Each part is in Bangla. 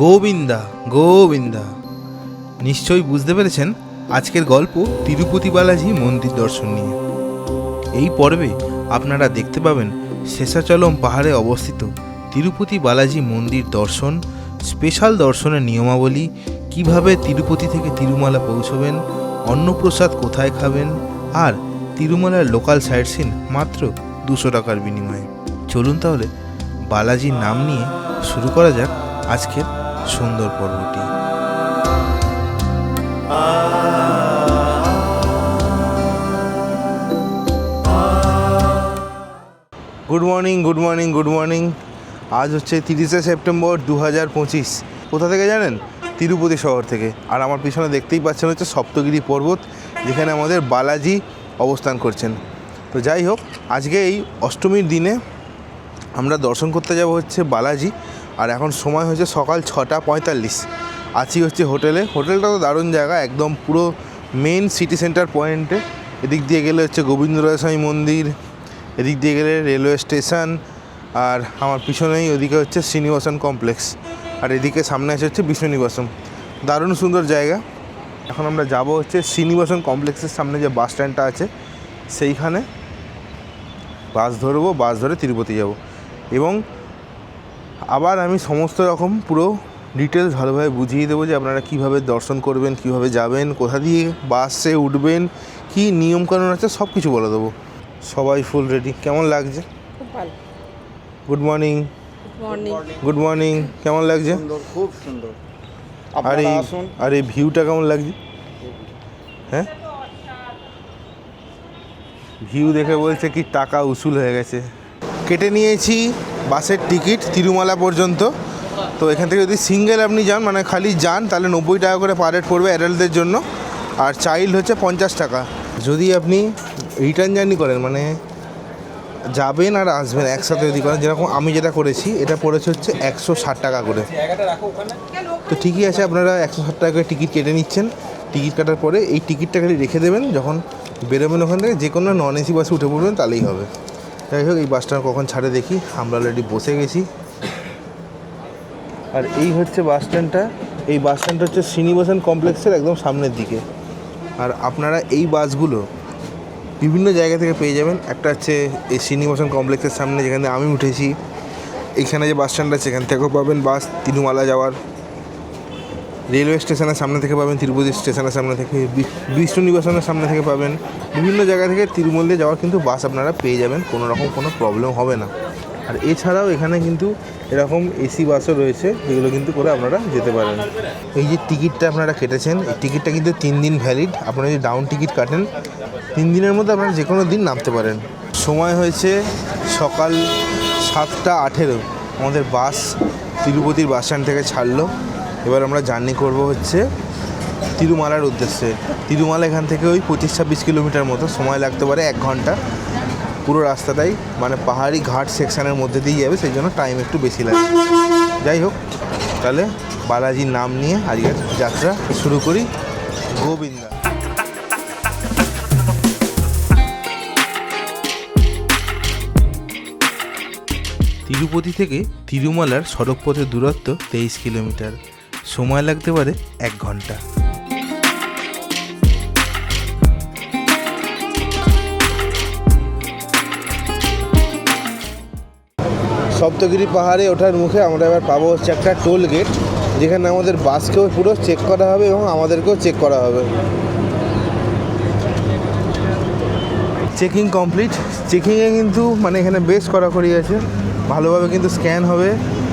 গোবিন্দা গোবিন্দা। নিশ্চয়ই বুঝতে পেরেছেন, আজকের গল্প তিরুপতি বালাজি মন্দির দর্শন নিয়ে। এই পর্বে আপনারা দেখতে পাবেন শেষাচলম পাহাড়ে অবস্থিত তিরুপতি বালাজি মন্দির দর্শন, স্পেশাল দর্শনের নিয়মাবলী, কীভাবে তিরুপতি থেকে তিরুমালা পৌঁছবেন, অন্নপ্রসাদ কোথায় খাবেন, আর তিরুমালার লোকাল সাইট সিন মাত্র দুশো টাকার বিনিময়ে। চলুন তাহলে বালাজির নাম নিয়ে শুরু করা যাক আজকের সুন্দর পর্বটি। Good morning good morning good morning আজ হচ্ছে তিরিশে সেপ্টেম্বর দু হাজার পঁচিশ। কোথা থেকে জানেন? তিরুপতি শহর থেকে। আর আমার পিছনে দেখতেই পাচ্ছেন হচ্ছে সপ্তগিরি পর্বত, যেখানে আমাদের বালাজি অবস্থান করছেন। তো যাই হোক, আজকে এই অষ্টমীর দিনে আমরা দর্শন করতে যাব হচ্ছে বালাজি। আর এখন সময় হয়েছে সকাল ছটা পঁয়তাল্লিশ। আছি হচ্ছে হোটেলে। হোটেলটা তো দারুণ জায়গা, একদম পুরো মেন সিটি সেন্টার পয়েন্টে এদিক দিয়ে গেলে হচ্ছে স্বামী মন্দির, এদিক দিয়ে গেলে রেলওয়ে স্টেশন আর আমার পিছনেই ওদিকে হচ্ছে শ্রীনিবাসন কমপ্লেক্স আর এদিকে সামনে আছে হচ্ছে বিষ্ণুনিবাসন দারুণ সুন্দর জায়গা। এখন আমরা যাব হচ্ছে শ্রীনিবাসন কমপ্লেক্সের সামনে যে বাস স্ট্যান্ডটা আছে, সেইখানে। বাস ধরবো, বাস ধরে তিরুপতি যাব। এবং আবার আমি সমস্ত রকম পুরো ডিটেলস ভালোভাবে বুঝিয়ে দেবো যে আপনারা কীভাবে দর্শন করবেন কীভাবে যাবেন কোথা দিয়ে বাসে উঠবেন কী নিয়মকানুন আছে সব কিছু বলে দেবো। সবাই ফুল রেডি কেমন লাগছে? গুড মর্নিং গুড মর্নিং কেমন লাগছে? সুন্দর খুব সুন্দর। আর আপনারা এই আর এই ভিউটা কেমন লাগছে? হ্যাঁ? ভিউ দেখে বলছে কি টাকা উসুল হয়ে গেছে। কেটে নিয়েছি, বাসের টিকিট, তিরুমালা পর্যন্ত। তো এখান থেকে যদি সিঙ্গেল আপনি যান মানে খালি যান, তাহলে নব্বই টাকা করে পার হেড পড়বে অ্যাডাল্টদের জন্য। আর চাইল্ড হচ্ছে পঞ্চাশ টাকা। যদি আপনি রিটার্ন জার্নি করেন মানে যাবেন আর আসবেন একসাথে যদি করেন, যেরকম আমি যেটা করেছি, এটা পড়েছে হচ্ছে একশো ষাট টাকা করে। তো ঠিকই আছে, আপনারা একশো ষাট টাকা করে টিকিট কেটে নিচ্ছেন। টিকিট কাটার পরে এই টিকিটটা খালি রেখে দেবেন, যখন বেরোবেন ওখান থেকে, যে কোনো নন এসি বাসে উঠে পড়বেন, তাহলেই হবে। যাই হোক, এই বাসটা কখন ছাড়ে দেখি। আমরা অলরেডি বসে গেছি। আর এই হচ্ছে বাস স্ট্যান্ডটা। এই বাস স্ট্যান্ডটা হচ্ছে শ্রীনিবাসন কমপ্লেক্সের একদম সামনের দিকে। আর আপনারা এই বাসগুলো বিভিন্ন জায়গা থেকে পেয়ে যাবেন। একটা হচ্ছে এই শ্রীনিবাসন কমপ্লেক্সের সামনে, যেখানে আমি উঠেছি। এইখানে যে বাস স্ট্যান্ড আছে, এখান থেকেও পাবেন বাস তিরুমালা যাওয়ার। রেলওয়ে স্টেশনের সামনে থেকে পাবেন, তিরুপতি স্টেশনের সামনে থেকে বিষ্ণু নিবাসনের সামনে থেকে পাবেন। বিভিন্ন জায়গা থেকে তিরুমলে যাওয়ার কিন্তু বাস আপনারা পেয়ে যাবেন, কোনো রকম কোনো প্রবলেম হবে না। আর এছাড়াও এখানে কিন্তু এরকম এসি বাসও রয়েছে, যেগুলো কিন্তু করে আপনারা যেতে পারেন। এই যে টিকিটটা আপনারা কেটেছেন, এই টিকিটটা কিন্তু তিন দিন ভ্যালিড। আপনারা যদি ডাউন টিকিট কাটেন, তিন দিনের মধ্যে আপনারা যে কোনো দিন নামতে পারেন। সময় হয়েছে সকাল সাতটা আঠেরো। আমাদের বাস তিরুপতির বাস স্ট্যান্ড থেকে ছাড়লো। এবার আমরা জার্নি করব হচ্ছে তিরুমালার উদ্দেশ্যে। তিরুমালা এখান থেকে ওই পঁচিশ ছাব্বিশ কিলোমিটার মতো, সময় লাগতে পারে এক ঘণ্টা। পুরো রাস্তাটাই মানে পাহাড়ি ঘাট সেকশনের মধ্যে দিয়ে যাবে, সেই জন্য টাইম একটু বেশি লাগবে যাই হোক, তাহলে বালাজির নাম নিয়ে আজকের যাত্রা শুরু করি। গোবিন্দা। তিরুপতি থেকে তিরুমালার সড়কপথের দূরত্ব তেইশ কিলোমিটার। সময় লাগতে পারে এক ঘণ্টা। সপ্তগিরি পাহাড়ে ওঠার মুখে আমরা এবার পাবো হচ্ছে একটা টোল গেট যেখানে আমাদের বাসকেও পুরো চেক করা হবে এবং আমাদেরকেও চেক করা হবে। চেকিং কমপ্লিট চেকিংয়ে কিন্তু মানে এখানে বেশ কড়াকড়ি আছে। ভালোভাবে কিন্তু স্ক্যান হবে।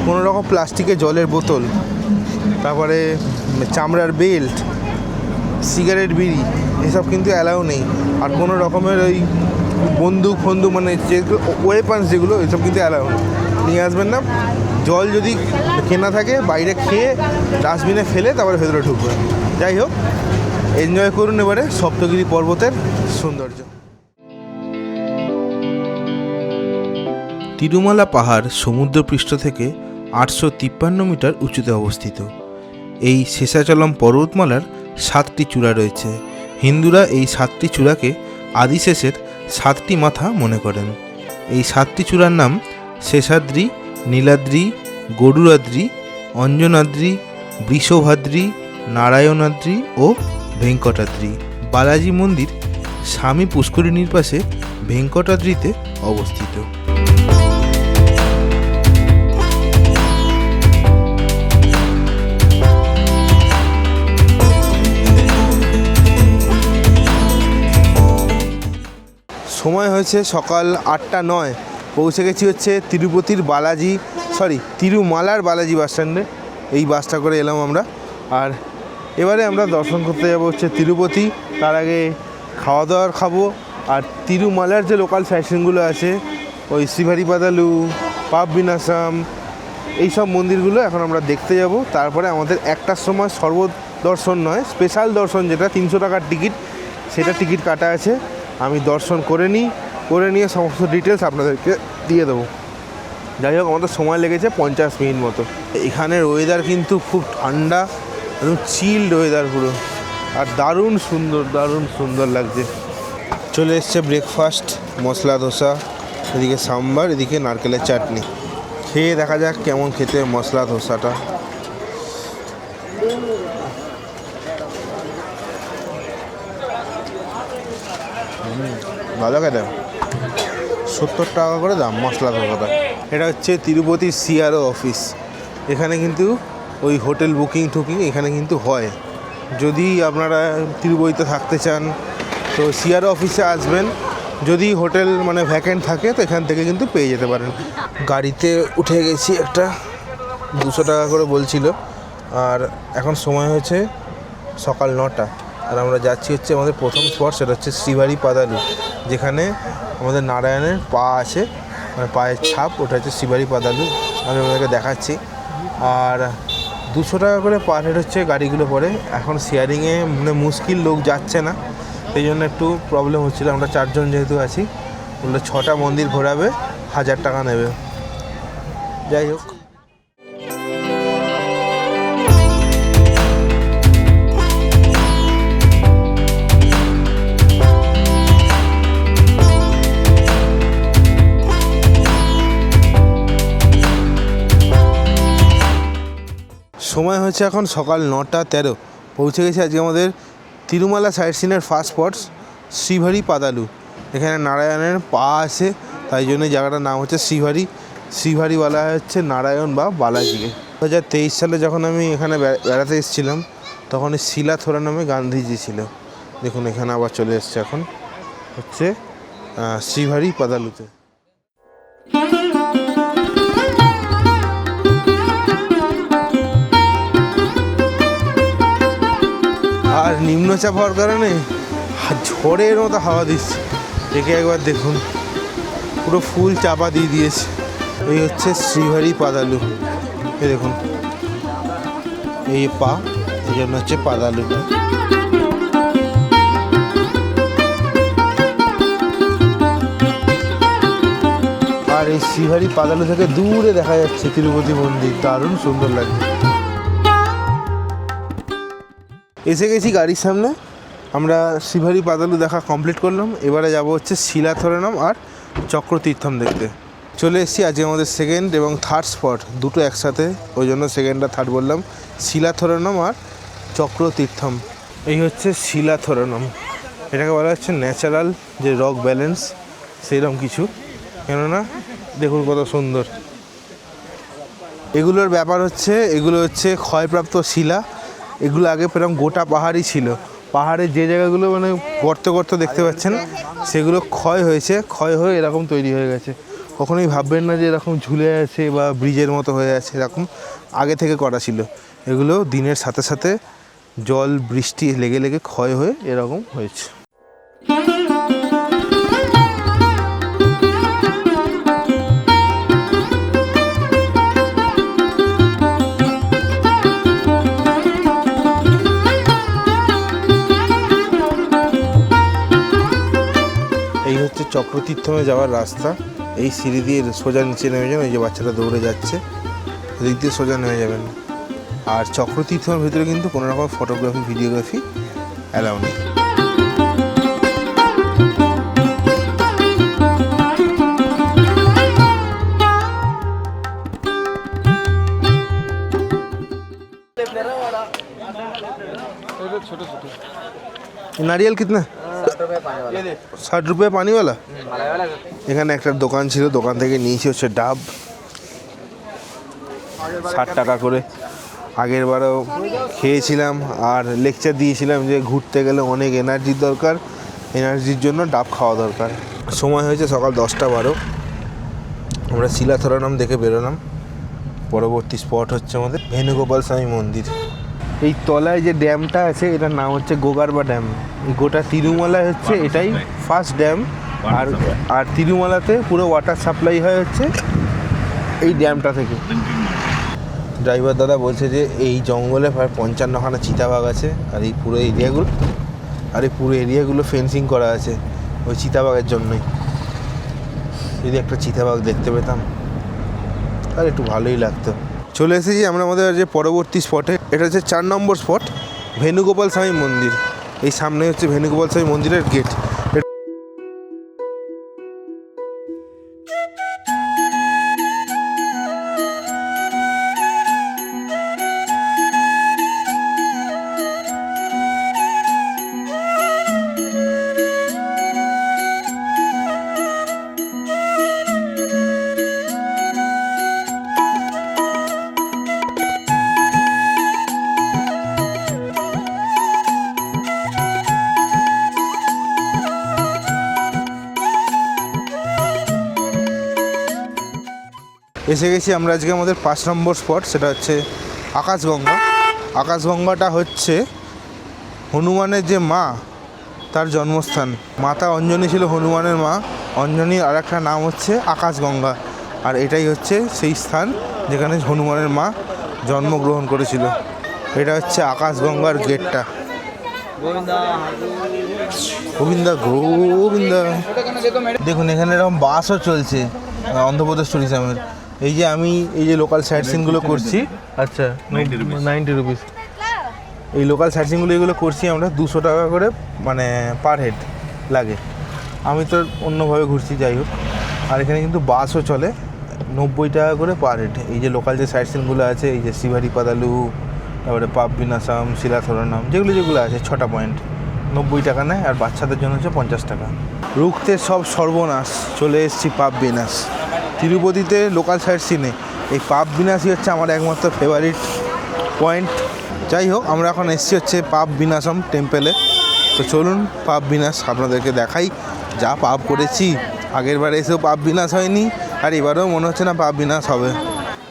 কোনো রকম প্লাস্টিকের জলের বোতল। তারপরে চামড়ার বেল্ট, সিগারেট বিড়ি, এসব কিন্তু অ্যালাউ নেই। আর কোনো রকমের ওই বন্দুক, ফন্দুক মানে যেগুলো ওয়েপন্স যেগুলো, এসব কিন্তু অ্যালাউ নেই। নিয়ে আসবেন না। জল যদি কেনা থাকে, বাইরে খেয়ে ডাস্টবিনে ফেলে তারপরে ভেতরে ঢুকবেন। যাই হোক এনজয় করুন এবারে সপ্তগিরি পর্বতের সৌন্দর্য। তিরুমালা পাহাড় সমুদ্রপৃষ্ঠ থেকে আটশো তিপ্পান্ন মিটার উঁচুতে অবস্থিত। এই শেষাচলম পর্বতমালার সাতটি চূড়া রয়েছে। হিন্দুরা এই সাতটি চূড়াকে আদিশেষের সাতটি মাথা মনে করেন। এই সাতটি চূড়ার নাম শেষাদ্রি, নীলাদ্রি গরুরাদ্রি অঞ্জনাদ্রি, বৃষভাদ্রি, নারায়ণাদ্রি ও ভেঙ্কটাদ্রি। বালাজি মন্দির স্বামী পুষ্করিণীর পাশে ভেঙ্কটাদ্রিতে অবস্থিত। সময় হয়েছে সকাল আটটা নয়। পৌঁছে গেছি হচ্ছে তিরুপতির বালাজি সরি তিরুমালার বালাজি বাস স্ট্যান্ডে এই বাসটা করে এলাম আমরা। আর এবারে আমরা দর্শন করতে যাব হচ্ছে তিরুপতি। তার আগে খাওয়া দাওয়ার খাব। আর তিরুমালার যে লোকাল সাইটসিনগুলো আছে, ওই শ্রীভারি পাদালু পাপ বিনাসাম এইসব মন্দিরগুলো এখন আমরা দেখতে যাব। তারপরে আমাদের একটার সময় সর্ব দর্শন নয় স্পেশাল দর্শন যেটা তিনশো টাকার টিকিট সেটা টিকিট কাটা আছে। আমি দর্শন করে নিই, করে নিয়ে সমস্ত ডিটেলস আপনাদেরকে দিয়ে দেবো। যাই হোক, আমাদের সময় লেগেছে পঞ্চাশ মিনিট মতো। এখানের ওয়েদার কিন্তু খুব ঠান্ডা একদম চিল্ড ওয়েদার পুরো। আর দারুণ সুন্দর দারুণ সুন্দর লাগছে। চলে এসছে ব্রেকফাস্ট মশলা ধোসা, এদিকে সাম্বার, এদিকে নারকেলের চাটনি। খেয়ে দেখা যাক কেমন খেতে মশলা ধোসাটা। খেতে সত্তর টাকা করে দাম, মশলা ধোসাটা এটা হচ্ছে তিরুপতি সিআরও অফিস। এখানে কিন্তু ওই হোটেল বুকিং টুকিং এখানে কিন্তু হয়। যদি আপনারা তিরুপতিতে থাকতে চান, তো সিআরও অফিসে আসবেন। যদি হোটেল মানে ভ্যাকেন্ট থাকে, তো এখান থেকে কিন্তু পেয়ে যেতে পারেন। গাড়িতে উঠে গেছি একটা, দুশো টাকা করে বলছিল। আর এখন সময় হয়েছে সকাল নটা। আর আমরা যাচ্ছি হচ্ছে আমাদের প্রথম স্পট সেটা হচ্ছে শ্রীবাড়ি পাদালু, যেখানে আমাদের নারায়ণের পা আছে মানে পায়ের ছাপ, ওটা হচ্ছে শ্রীবাড়ি পাদালু। আমি আপনাদেরকে দেখাচ্ছি। আর দুশো টাকা করে পার হেড হচ্ছে গাড়িগুলো পরে। এখন শেয়ারিংয়ে মানে মুশকিল লোক যাচ্ছে না। সেই জন্য একটু প্রবলেম হচ্ছিল। আমরা চারজন যেহেতু আছি বলল ছটা মন্দির ঘোরাবে, হাজার টাকা নেবে। যাই হোক। সময় হচ্ছে এখন সকাল নটা তেরো। পৌঁছে গেছি আজকে আমাদের তিরুমালা সাইট সিনের ফার্স্ট স্পটস শ্রীভারি পাদালু। এখানে নারায়ণের পা আছে, তাই জন্য জায়গাটার নাম হচ্ছে শ্রীভারি শ্রীভারি বলা হচ্ছে নারায়ণ বা বালাজিকে দু হাজার তেইশ সালে যখন আমি এখানে বেড়াতে এসেছিলাম, তখন এই শিলা থোরা নামে গান্ধীজি ছিল। দেখুন, এখানে আবার চলে এসছে এখন, হচ্ছে শ্রীভারি পাদালুতে। আর নিম্নচাপ হওয়ার কারণে ঝড়ের মতো হাওয়া দিচ্ছে। একে একবার দেখুন, পুরো ফুল চাপা দিয়ে দিয়েছে। এই হচ্ছে শ্রীভারি পাদালু এই দেখুন, এই পা, এই জন্য হচ্ছে পাদালু আর এই শ্রীভারি পাদালু থেকে দূরে দেখা যাচ্ছে তিরুপতি মন্দির। দারুণ সুন্দর লাগছে। এসে গেছি গাড়ির সামনে। আমরা শিভারি পাতালু দেখা কমপ্লিট করলাম। এবারে যাব হচ্ছে শিলাথরণম আর চক্রতীর্থম দেখতে। চলে এসেছি আজকে আমাদের সেকেন্ড এবং থার্ড স্পট দুটো একসাথে। ওই জন্য সেকেন্ড আর থার্ড বললাম। শিলাথরণম আর চক্রতীর্থম। এই হচ্ছে শিলাথরণম এটাকে বলা হচ্ছে ন্যাচারাল যে রক ব্যালেন্স সেইরকম কিছু। কেননা, দেখুন কত সুন্দর। এগুলোর ব্যাপার হচ্ছে, এগুলো হচ্ছে ক্ষয়প্রাপ্ত শিলা। এগুলো আগে প্রায় গোটা পাহাড়ই ছিল। পাহাড়ে যে জায়গাগুলো মানে গর্ত গর্ত দেখতে পাচ্ছেন, সেগুলো ক্ষয় হয়েছে, ক্ষয় হয়ে এরকম তৈরি হয়ে গেছে। কখনোই ভাববেন না যে এরকম ঝুলে আছে বা ব্রিজের মতো হয়ে আছে, এরকম আগে থেকে করা ছিল। এগুলো দিনের সাথে সাথে জল, বৃষ্টি লেগে লেগে ক্ষয় হয়ে এরকম হয়েছে। চক্রতীর্থমে যাওয়ার রাস্তা এই সিঁড়ি দিয়ে সোজা নিচে নেমে যাবেন এই যে বাচ্চাটা দৌড়ে যাচ্ছে এদিক দিয়ে সোজা নেমে যাবেন আর চক্রতীর্থমের ভিতরে কিন্তু কোনো রকম ফটোগ্রাফি ভিডিওগ্রাফি অ্যালাউ নেই ছোট ছোট नारियल कितना ষাট রুপয়ে পানিওয়ালা? এখানে একটা দোকান ছিল দোকান থেকে নিয়েছি হচ্ছে ডাব। ষাট টাকা করে। আগের বারও খেয়েছিলাম আর লেকচার দিয়েছিলাম যে ঘুরতে গেলে অনেক এনার্জির দরকার এনার্জির জন্য ডাব খাওয়া দরকার। সময় হয়েছে সকাল দশটা বারো। আমরা শিলাথরানাম দেখে বেরোলাম। পরবর্তী স্পট হচ্ছে আমাদের ভেনুগোপাল স্বামী মন্দির। এই তলায় যে ড্যামটা আছে এটার নাম হচ্ছে গোগারবা ড্যাম। গোটা তিরুমালায় হচ্ছে এটাই ফার্স্ট ড্যাম আর আর তিরুমালাতে পুরো ওয়াটার সাপ্লাই হয় হচ্ছে এই ড্যামটা থেকে। ড্রাইভার দাদা বলছে যে এই জঙ্গলে প্রায় পঞ্চান্নখানা চিতাবাঘ আছে আর এই পুরো এরিয়াগুলো আর এই পুরো এরিয়াগুলো ফেন্সিং করা আছে ওই চিতাবাঘের জন্যই। যদি একটা চিতাবাঘ দেখতে পেতাম আর একটু ভালোই লাগতো। চলে এসেছি আমরা আমাদের যে পরবর্তী স্পটে। এটা হচ্ছে চার নম্বর স্পট ভেনুগোপাল স্বামী মন্দির। এই সামনে হচ্ছে ভেনুগোপাল স্বামী মন্দিরের গেট এসে গেছি আমরা আজকে আমাদের পাঁচ নম্বর স্পট, সেটা হচ্ছে আকাশগঙ্গা। আকাশগঙ্গাটা হচ্ছে হনুমানের যে মা, তার জন্মস্থান। মাতা অঞ্জনী ছিল হনুমানের মা। অঞ্জনীর আর একটা নাম হচ্ছে আকাশগঙ্গা। আর এটাই হচ্ছে সেই স্থান যেখানে হনুমানের মা জন্মগ্রহণ করেছিল। এটা হচ্ছে আকাশগঙ্গার গেটটা। গোবিন্দা গোবিন্দা। দেখুন, এখানে এরকম বাসও চলছে অন্ধ্রপ্রদেশ ট্যুরিজমের এই যে আমি এই যে লোকাল সাইট সিনগুলো করছি। আচ্ছা নাইনটি রুপিস এই লোকাল সাইট সিনগুলো এগুলো করছি আমরা দুশো টাকা করে মানে পার হেড লাগে। আমি তো অন্যভাবে ঘুরছি যাই হোক। আর এখানে কিন্তু বাসও চলে নব্বই টাকা করে পার হেড এই যে লোকাল যে সাইট সিনগুলো আছে এই যে শিবারি পাদালু তারপরে পাপ বিনাসাম শিলাথরনাম যেগুলো যেগুলো আছে ছটা পয়েন্ট নব্বই টাকা নেয় আর বাচ্চাদের জন্য হচ্ছে পঞ্চাশ টাকা। রুখতে সব সর্বনাশ চলে এসেছি পাপ বিনাশ তিরুপতিতে লোকাল সাইট সিনে এই পাপ বিনাশই হচ্ছে আমার একমাত্র ফেভারিট পয়েন্ট যাই হোক আমরা এখন এসেছি হচ্ছে পাপ বিনাশম টেম্পেলে তো চলুন পাপ বিনাশ আপনাদেরকে দেখাই যা পাপ করেছি আগের বার এসেও পাপ বিনাশ হয়নি আর এবারেও মনে হচ্ছে না পাপ বিনাশ হবে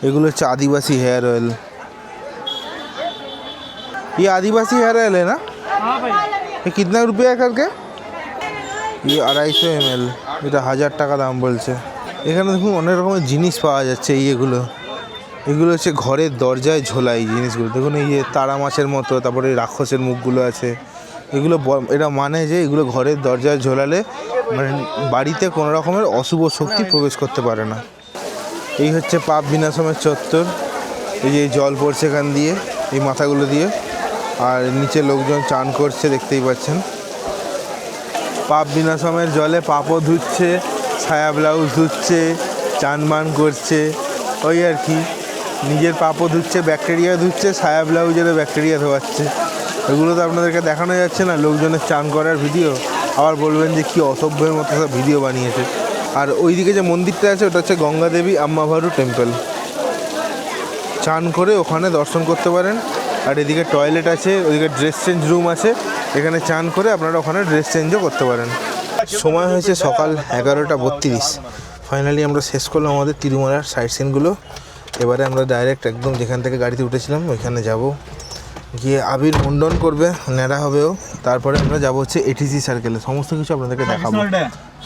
এগুলো হচ্ছে আদিবাসী হেয়ার অয়েল ये आदिवासी हेयर ऑयल है ना ये कितना रुपया है करके ये আড়াইশো এম এল এটা হাজার টাকা দাম বলছে এখানে দেখুন অনেক রকমের জিনিস পাওয়া যাচ্ছে এই এগুলো। এগুলো হচ্ছে ঘরের দরজায় ঝোলা এই জিনিসগুলো। দেখুন এই তারা মাছের মতো, তারপরে রাক্ষসের মুখগুলো আছে। এগুলো এটা মানে যে এগুলো ঘরের দরজায় ঝোলালে মানে বাড়িতে কোনো রকমের অশুভ শক্তি প্রবেশ করতে পারে না। এই হচ্ছে পাপ বিনাশমের চত্বর। এই যে জল পড়ছে এখান দিয়ে, এই মাথাগুলো দিয়ে। আর নিচে লোকজন চান করছে, দেখতেই পাচ্ছেন। পাপ বিনাশমের জলে পাপও ধুচ্ছে। ছায়া ব্লাউজ ধুচ্ছে চান মান করছে, ওই আর কি। নিজের পাপও ধুচ্ছে, ব্যাকটেরিয়া ধুচ্ছে, ছায়া ব্লাউজেরও ব্যাকটেরিয়া ধোয়াচ্ছে। এগুলো তো আপনাদেরকে দেখানো যাচ্ছে না, লোকজনের চান করার ভিডিও। আবার বলবেন যে কি অসভ্যের মতো সব ভিডিও বানিয়েছে। আর ওইদিকে যে মন্দিরটা আছে, ওটা হচ্ছে গঙ্গা দেবী আম্মাভারু টেম্পল। চান করে ওখানে দর্শন করতে পারেন। আর এদিকে টয়লেট আছে, ওদিকে ড্রেস চেঞ্জ রুম আছে। এখানে চান করে আপনারা ওখানে ড্রেস চেঞ্জও করতে পারেন। সময় হয়েছে সকাল এগারোটা বত্রিশ। ফাইনালি আমরা শেষ করলাম আমাদের তিরুমালার সাইট সিনগুলো এবারে আমরা ডাইরেক্ট একদম যেখান থেকে গাড়িতে উঠেছিলাম ওইখানে যাব। গিয়ে আবির মুন্ডন করবে ন্যাড়া হবেও তারপরে আমরা যাব হচ্ছে এটিসি সার্কেলে সমস্ত কিছু আপনাদেরকে দেখাবো।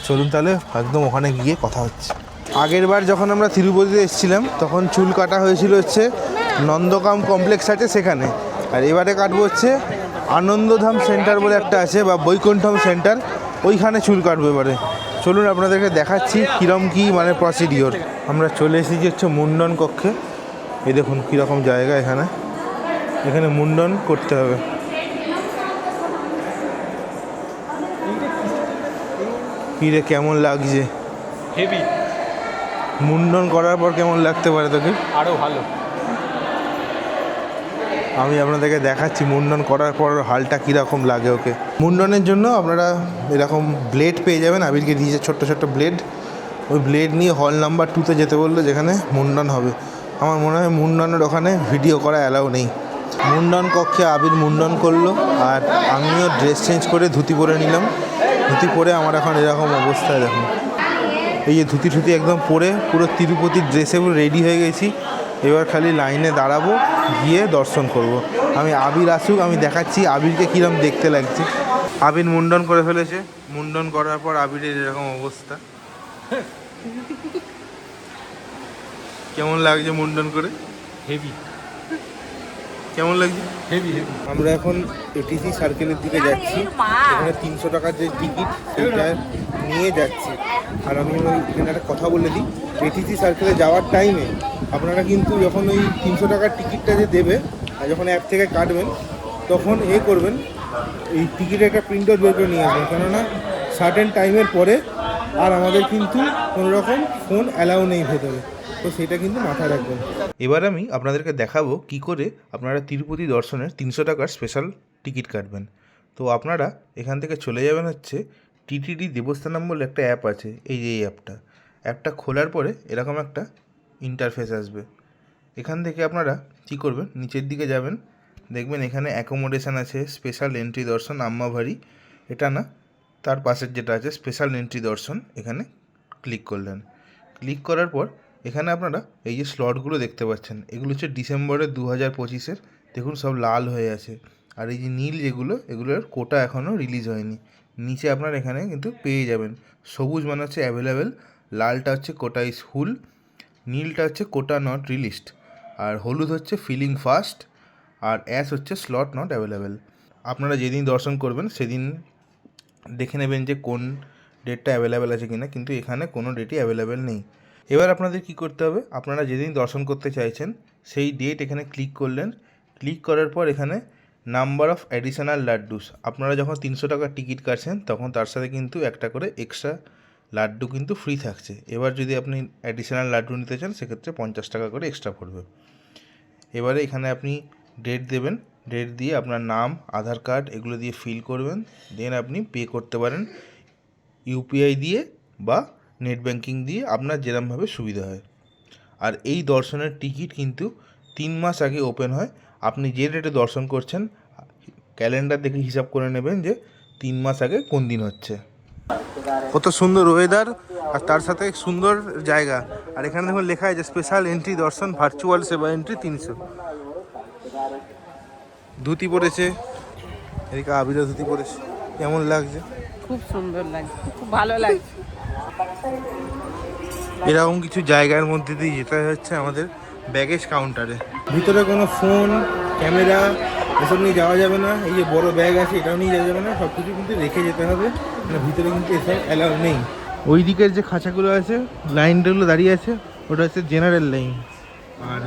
চলুন তাহলে একদম ওখানে গিয়ে কথা হচ্ছে। আগের বার যখন আমরা তিরুপতিতে এসেছিলাম তখন চুল কাটা হয়েছিল হচ্ছে নন্দকাম কমপ্লেক্স আছে সেখানে। আর এবারে কাটবো হচ্ছে আনন্দধাম সেন্টার বলে একটা আছে বা বৈকুণ্ঠম সেন্টার ওইখানে চুল কাটবো এবারে। চলুন আপনাদেরকে দেখাচ্ছি কীরম কী মানে প্রসিডিওর আমরা চলে এসেছি হচ্ছে মুন্ডন কক্ষে। এই দেখুন কীরকম জায়গা এখানে। এখানে মুন্ডন করতে হবে। কিরে কেমন লাগছে? হেভি মুন্ডন করার পর কেমন লাগতে পারে তোকে? আরও ভালো। আমি আপনাদেরকে দেখাচ্ছি মুন্ডন করার পর হালটা কীরকম লাগে ওকে। মুন্ডনের জন্য আপনারা এরকম ব্লেড পেয়ে যাবেন, আবিরকে দিয়েছে ছোট্ট ছোট্ট ব্লেড ওই ব্লেড নিয়ে হল নাম্বার টুতে যেতে বলল, যেখানে মুন্ডন হবে। আমার মনে হয় মুন্ডনের ওখানে ভিডিও করা অ্যালাউ নেই। মুন্ডন কক্ষে আবির মুন্ডন করল, আর আমিও ড্রেস চেঞ্জ করে ধুতি পরে নিলাম। ধুতি পরে আমার এখন এরকম অবস্থায় দেখুন। এই যে ধুতি ঠুতি একদম পরে, পুরো তিরুপতির ড্রেসে রেডি হয়ে গেছি। এবার খালি লাইনে দাঁড়াবো গিয়ে দর্শন করব। আমি আবির আসুক আমি দেখাচ্ছি আবিরকে কীরকম দেখতে লাগছে। আবির মুন্ডন করে ফেলেছে। মুন্ডন করার পর আবিরের এরকম অবস্থা। কেমন লাগছে মুন্ডন করে? হেভি কেমন লাগছে? হেভি হেভি আমরা এখন এটিসি সার্কেলের দিকে যাচ্ছি। এখানে তিনশো টাকার যে টিকিট সেটা নিয়ে যাচ্ছি। আর আমি এখানে একটা কথা বলে দিই। এটিসি সার্কেলে যাওয়ার টাইমে আপনারা কিন্তু যখন ওই তিনশো টাকার টিকিটটা যে দেবে, আর যখন অ্যাপ থেকে কাটবেন, তখন এ করবেন, এই টিকিটের একটা প্রিন্ট আউট বের করে নিয়ে আসবেন। কেননা সার্টেন টাইমের পরে আর আমাদের কিন্তু কোনো রকম ফোন অ্যালাউ নেই ভেতরে। তো সেটা কিন্তু মাথায় রাখবেন। এবার আমি আপনাদেরকে দেখাবো কি করে আপনারা তিরুপতি দর্শনের তিনশো টাকার স্পেশাল টিকিট কাটবেন। তো আপনারা এখান থেকে চলে যাবেন হচ্ছে টিটিডি দেবস্থানম বলে একটা অ্যাপ আছে, এই যে এই অ্যাপটা অ্যাপটা খোলার পরে এরকম একটা ইন্টারফেস আসবে। এখান থেকে আপনারা কী করবেন, নিচের দিকে যাবেন, দেখবেন এখানে অ্যাকোমোডেশন আছে স্পেশাল এন্ট্রি দর্শন, আম্মাভারি। এটা না, তার পাশের যেটা আছে স্পেশাল এন্ট্রি দর্শন, এখানে ক্লিক করলেন। ক্লিক করার পর এখানে আপনারা এই যে স্লটগুলো দেখতে পাচ্ছেন, এগুলো হচ্ছে ডিসেম্বরের দু হাজার পঁচিশের, দেখুন সব লাল হয়ে আছে। আর এই যে নীল যেগুলো, এগুলোর কোটা এখনও রিলিজ হয়নি। নিচে আপনারা এখানে কিন্তু পেয়ে যাবেন। সবুজ মানে হচ্ছে অ্যাভেলেবেল লালটা হচ্ছে কোটা ইজ ফুল নীলটা হচ্ছে কোটা নট রিলিস্ট আর হলুদ হচ্ছে ফিলিং ফাস্ট আর অ্যাশ হচ্ছে স্লট নট অ্যাভেলেবেল আপনারা যেদিন দর্শন করবেন, সেদিন দেখে নেবেন যে কোন ডেটটা অ্যাভেলেবেল আছে কিনা, কিন্তু এখানে কোনো ডেটই অ্যাভেলেবেল নেই। এবার আপনাদের কি করতে হবে? আপনারা যেদিন দর্শন করতে চাইছেন, সেই ডেট এখানে ক্লিক করলেন। ক্লিক করার পর এখানে নাম্বার অফ অ্যাডিশনাল লাড্ডুস আপনারা যখন তিনশো টাকার টিকিট কাটছেন, তখন তার সাথে কিন্তু একটা করে এক্সট্রা লাড্ডু কিন্তু ফ্রি থাকছে। এবার যদি আপনি অ্যাডিশনাল লাড্ডু নিতে চান, সেক্ষেত্রে পঞ্চাশ টাকা করে এক্সট্রা পড়বে। এবারে এখানে আপনি ডেট দেবেন। ডেট দিয়ে আপনার নাম, আধার কার্ড এগুলো দিয়ে ফিল করবেন। দেন আপনি পে করতে পারেন। ইউপিআই দিয়ে বা নেট ব্যাঙ্কিং দিয়ে আপনার যেরমভাবে সুবিধা হয়। আর এই দর্শনের টিকিট কিন্তু তিন মাস আগে ওপেন হয়। আপনি যে ডেটে দর্শন করছেন ক্যালেন্ডার দেখে হিসাব করে নেবেন যে তিন মাস আগে কোন দিন হচ্ছে। কত সুন্দর ওয়েদার আর তার সাথে সুন্দর জায়গা। আর এখানে দেখুন লেখা আছে special entry darshan virtual seva entry তিনশো। ধুতি পরেছে। এদিকে আবিরা ধুতি পরেছে। কেমন লাগছে? খুব সুন্দর লাগছে। খুব ভালো লাগছে। এরকম কিছু জায়গার মধ্যে দিয়ে যেতে হচ্ছে আমাদের ব্যাগেজ কাউন্টারে ভিতরে কোনো ফোন ক্যামেরা এসব নিয়ে যাওয়া যাবে না। এই যে বড় ব্যাগ আছে এটাও নিয়ে যাওয়া যাবে না। সব কিছু কিন্তু রেখে যেতে হবে। মানে ভিতরে কিন্তু এসব অ্যালাউ নেই। ওই দিকের যে খাঁচাগুলো আছে লাইনগুলো দাঁড়িয়ে আছে ওটা হচ্ছে জেনারেল লাইন আর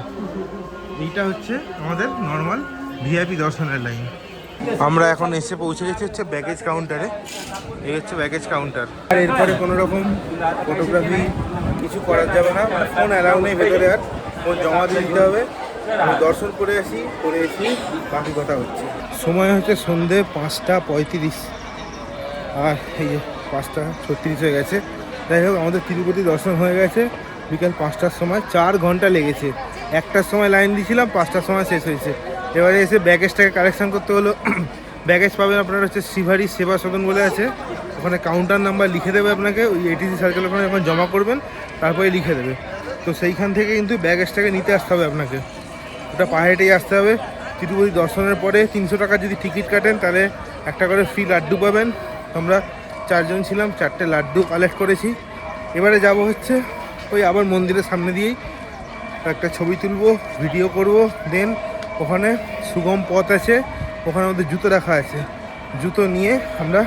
এইটা হচ্ছে আমাদের নর্মাল ভিআইপি দর্শনের লাইন আমরা এখন এসে পৌঁছে গেছি হচ্ছে ব্যাগেজ কাউন্টারে এই হচ্ছে ব্যাগেজ কাউন্টার আর এরপরে কোনো রকম ফটোগ্রাফি কিছু করার যাবে না। মানে ফোন অ্যালাউ নেই ভেতরে আর। ফোন জমা দিয়ে দিতে হবে। দর্শন করে আসি, করে এসি বাকি কথা হচ্ছে। সময় হচ্ছে সন্ধে পাঁচটা পঁয়ত্রিশ। আর এই যে পাঁচটা ছত্রিশ হয়ে গেছে। যাই হোক, আমাদের তিরুপতি দর্শন হয়ে গেছে। বিকাল পাঁচটার সময় চার ঘণ্টা লেগেছে। একটার সময় লাইন দিয়েছিলাম, পাঁচটার সময় শেষ হয়েছে। এবারে এসে ব্যাগেজটাকে কালেকশন করতে হলো। ব্যাগেজ পাবেন আপনার হচ্ছে শিভারি সেবা সদন বলে আছে। ওখানে কাউন্টার নাম্বার লিখে দেবে আপনাকে, ওই এটিসি সার্কেল ওখানে যখন জমা করবেন, তারপরে লিখে দেবে। তো সেইখান থেকে কিন্তু ব্যাগেজটাকে নিতে আসতে হবে আপনাকে। ওটা পাহাড়েটেই আসতে হবে। তিরুপতি দর্শনের পরে তিনশো টাকা যদি টিকিট কাটেন, তাহলে একটা করে ফ্রি লাড্ডু পাবেন। আমরা চারজন ছিলাম, চারটে লাড্ডু কালেক্ট করেছি। এবারে যাব হচ্ছে ওই আবার মন্দিরের সামনে দিয়েই। একটা ছবি তুলবো ভিডিও করব দেন ওখানে সুগম পথ আছে, ওখানে আমাদের জুতো রাখা আছে। জুতো নিয়ে আমরা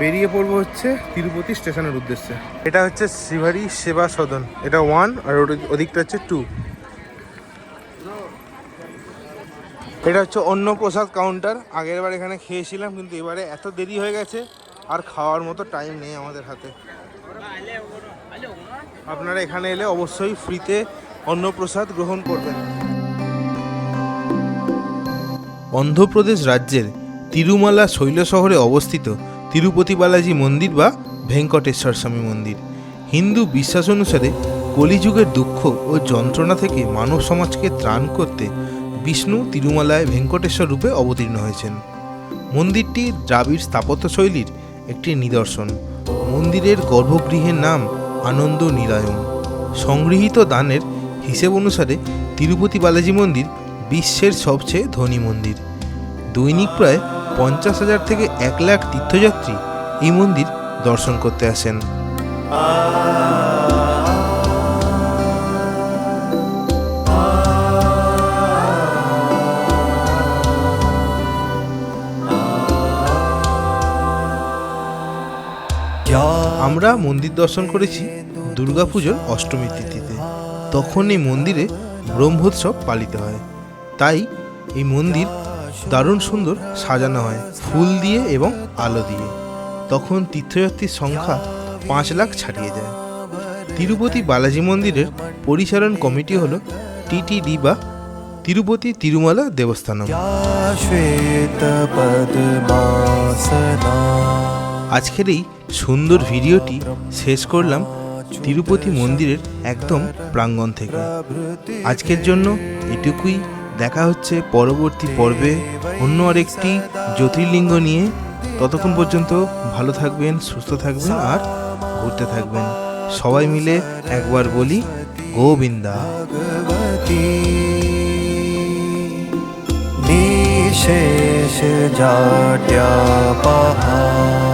বেরিয়ে পড়ব হচ্ছে তিরুপতি স্টেশনের উদ্দেশ্যে। এটা হচ্ছে শিভারি সেবা সদন। এটা ওয়ান আর ওদিকটা হচ্ছে টু এটা হচ্ছে অন্য প্রসাদ কাউন্টার আগের বার এখানে খেয়েছিলাম, কিন্তু এবারে এত দেরি হয়ে গেছে, আর খাওয়ার মতো টাইম নেই আমাদের হাতে। আপনারা এখানে এলে অবশ্যই ফ্রিতে অন্ন প্রসাদ গ্রহণ করবেন। অন্ধ্রপ্রদেশ রাজ্যের তিরুমালা শৈল শহরে অবস্থিত তিরুপতি বালাজি মন্দির বা ভেঙ্কটেশ্বর স্বামী মন্দির। হিন্দু বিশ্বাস অনুসারে কলিযুগের দুঃখ ও যন্ত্রণা থেকে মানব সমাজকে ত্রাণ করতে বিষ্ণু তিরুমালায় ভেঙ্কটেশ্বর রূপে অবতীর্ণ হয়েছেন। মন্দিরটি দ্রাবিড় স্থাপত্য শৈলীর একটি নিদর্শন। মন্দিরের গর্ভগৃহের নাম আনন্দ নিরায়ণ। সংগৃহীত দানের হিসেব অনুসারে তিরুপতি বালাজি মন্দির বিশ্বের সবচেয়ে ধনী মন্দির। দৈনিক প্রায় পঞ্চাশ হাজার থেকে এক লাখ তীর্থযাত্রী এই মন্দির দর্শন করতে আসেন। আমরা মন্দির দর্শন করেছি দুর্গাপুজোর অষ্টমী তিথিতে। তখন এই মন্দিরে ব্রহ্মোৎসব পালিত হয়। তাই এই মন্দির দারুণ সুন্দর সাজানো হয়, ফুল দিয়ে এবং আলো দিয়ে। তখন তীর্থযাত্রীর সংখ্যা পাঁচ লাখ ছাড়িয়ে যায়। তিরুপতি বালাজি মন্দিরের পরিচালন কমিটি হল টিটিডি বা তিরুপতি তিরুমালা দেবস্থানম। আজকের এই সুন্দর ভিডিওটি শেষ করলাম তিরুপতি মন্দিরের একদম প্রাঙ্গণ থেকে। আজকের জন্য এটুকুই। দেখা হচ্ছে পরবর্তী পর্বে অন্য আরেকটি জ্যোতির্লিঙ্গ নিয়ে। ততক্ষণ পর্যন্ত ভালো থাকবেন, সুস্থ থাকবেন আর ঘুরতে থাকবেন। সবাই মিলে একবার বলি, গোবিন্দা। নিশেষ পাহাড়